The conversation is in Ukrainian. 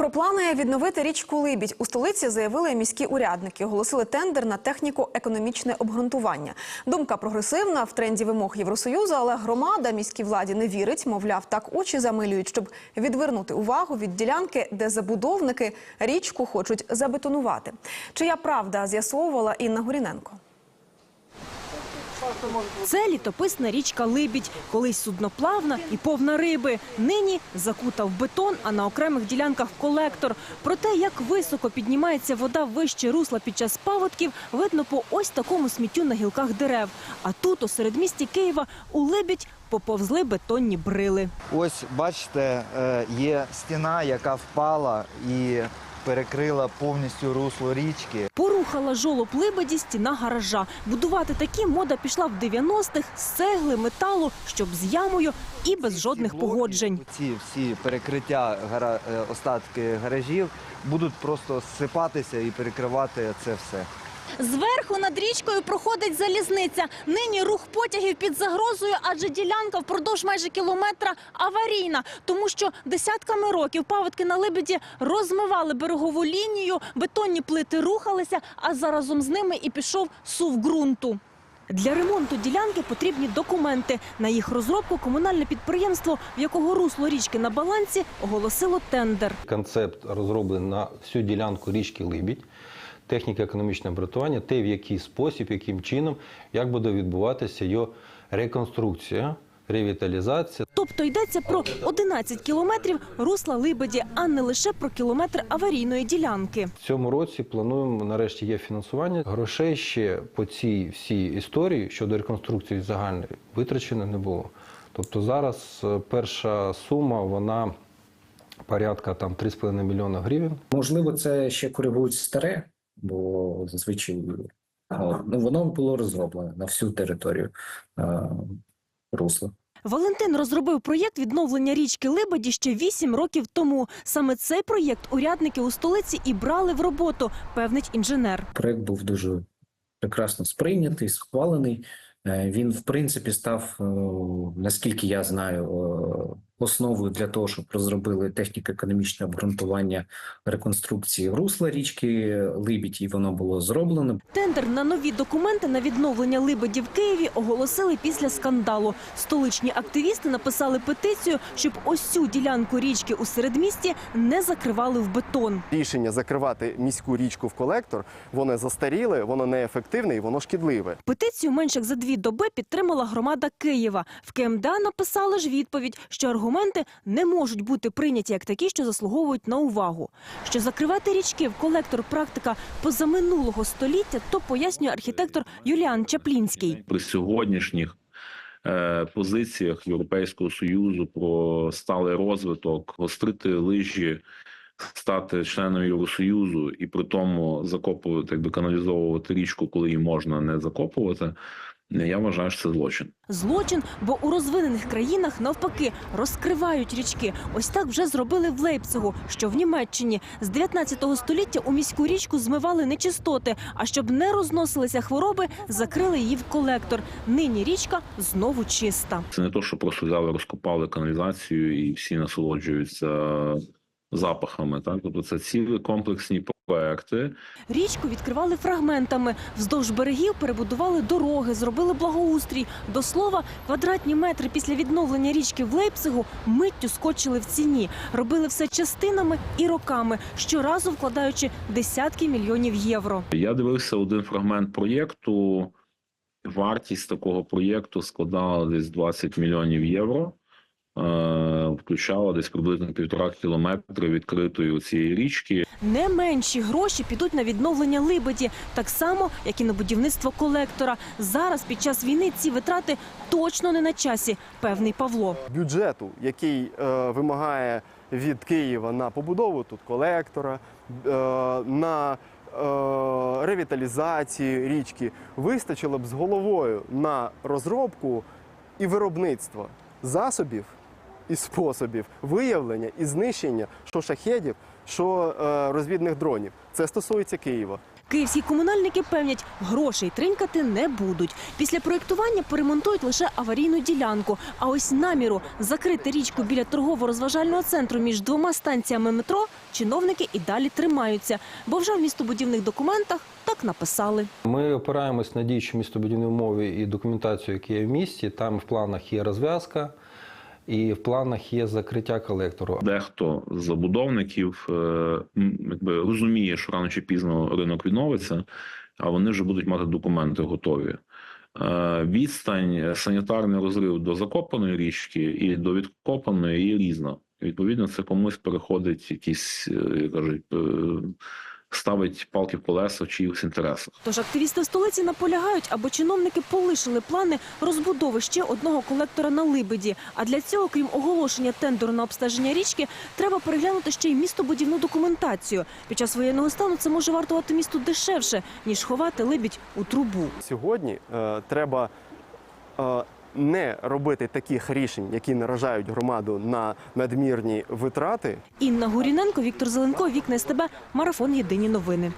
Про плани відновити річку Либідь у столиці заявили міські урядники. Оголосили тендер на техніко-економічне обґрунтування. Думка прогресивна в тренді вимог Євросоюзу, але громада міській владі не вірить. Мовляв, так очі замилюють, щоб відвернути увагу від ділянки, де забудовники річку хочуть забетонувати. Чия правда з'ясовувала Інна Горіненко. Це літописна річка Либідь, колись судноплавна і повна риби. Нині закута в бетон, а на окремих ділянках колектор. Про те, як високо піднімається вода вище русла під час паводків, видно по ось такому сміттю на гілках дерев. А тут, у середмісті Києва, у Либідь поповзли бетонні брили. Ось бачите, е, є стіна, яка впала і перекрила повністю русло річки. Порухала жолоб лебеді стіна гаража. Будувати такі мода пішла в 90-х з цегли, металу, щоб з ямою і без жодних погоджень. Ці всі перекриття гара- е, остатки гаражів будуть просто зсипатися і перекривати це все. Зверху над річкою проходить залізниця. Нині рух потягів під загрозою, адже ділянка впродовж майже кілометра аварійна, тому що десятками років паводки на Лебеді розмивали берегову лінію, бетонні плити рухалися, а заразом з ними і пішов сув ґрунту. Для ремонту ділянки потрібні документи. На їх розробку комунальне підприємство, в якого русло річки на балансі, оголосило тендер. Концепт розроблений на всю ділянку річки Либідь. Техніка економічного обґрунтування, те, в який спосіб, яким чином, як буде відбуватися його реконструкція, ревіталізація. Тобто йдеться про 11 кілометрів русла Либеді, а не лише про кілометр аварійної ділянки. В цьому році плануємо, нарешті є фінансування. Грошей ще по цій всій історії щодо реконструкції загальної витрачено не було. Тобто зараз е, перша сума, вона порядка там 3,5 мільйона гривень. Можливо, це ще коригують старе, бо зазвичай ну, воно було розроблене на всю територію е, русла. Валентин розробив проєкт відновлення річки Либеді ще 8 років тому. Саме цей проєкт урядники у столиці і брали в роботу, певнить інженер. Проект був дуже прекрасно сприйнятий, схвалений. Е, Він, в принципі, став, е, наскільки я знаю, е, основою для того, щоб розробили техніко-економічне обґрунтування реконструкції русла річки Либідь, і воно було зроблено. Тендер на нові документи на відновлення Либеді в Києві оголосили після скандалу. Столичні активісти написали петицію, щоб ось цю ділянку річки у середмісті не закривали в бетон. Рішення закривати міську річку в колектор, воно застаріле, воно неефективне і воно шкідливе. Петицію менш як за дві доби підтримала громада Києва. В КМДА написали ж відповідь, що аргументи не можуть бути прийняті як такі, що заслуговують на увагу. Що закривати річки в колектор практика позаминулого століття, то пояснює архітектор Юліан Чаплінський. при сьогоднішніх е, позиціях Європейського союзу про сталий розвиток, гострити лижі, стати членом Євросоюзу і при тому закопувати, якби каналізовувати річку, коли її можна не закопувати. Я вважаю, що це злочин. Злочин, бо у розвинених країнах навпаки розкривають річки. Ось так вже зробили в Лейпцигу, що в Німеччині з 19 століття у міську річку змивали нечистоти. А щоб не розносилися хвороби, закрили її в колектор. Нині річка знову чиста. Це не то, що просто взяли, розкопали каналізацію і всі насолоджуються запахами. Так, тобто це цілі комплексні проекти. Річку відкривали фрагментами. Вздовж берегів перебудували дороги, зробили благоустрій. До слова, квадратні метри після відновлення річки в Лейпцигу миттю скочили в ціні. Робили все частинами і роками, щоразу вкладаючи десятки мільйонів євро. Я дивився один фрагмент проєкту. Вартість такого проєкту складала десь 20 мільйонів євро. Е, Включала десь приблизно півтора кілометри відкритої цієї річки. Не менші гроші підуть на відновлення Либеді, так само, як і на будівництво колектора. Зараз під час війни ці витрати точно не на часі, певний Павло. Бюджету, який е, вимагає від Києва на побудову тут колектора, е, на е, ревіталізацію річки, вистачило б з головою на розробку і виробництво засобів і способів виявлення і знищення що шахедів, що е, розвідних дронів. Це стосується Києва. Київські комунальники певнять, грошей тринькати не будуть. Після проєктування поремонтують лише аварійну ділянку. А ось наміру закрити річку біля торгово-розважального центру між двома станціями метро чиновники і далі тримаються, бо вже в містобудівних документах так написали. Ми опираємось на діючі містобудівні умови і документацію, які є в місті. Там в планах є розв'язка і в планах є закриття колектору. Дехто з забудовників е, якби розуміє, що рано чи пізно ринок відновиться, а вони вже будуть мати документи готові. Е, Відстань, санітарний розрив до закопаної річки і до відкопаної є різна. Відповідно, це комусь переходить якісь, е, як кажуть, е, ставить палки в колеса в чиїхось інтересах. Тож активісти в столиці наполягають, аби чиновники полишили плани розбудови ще одного колектора на Либеді. А для цього, крім оголошення тендеру на обстеження річки, треба переглянути ще й містобудівну документацію. Під час воєнного стану це може вартувати місту дешевше ніж ховати либідь у трубу. Сьогодні е, треба е, не робити таких рішень, які наражають громаду на надмірні витрати. Інна Гуріненко, Віктор Зеленко, Вікна СТБ, Марафон Єдині новини.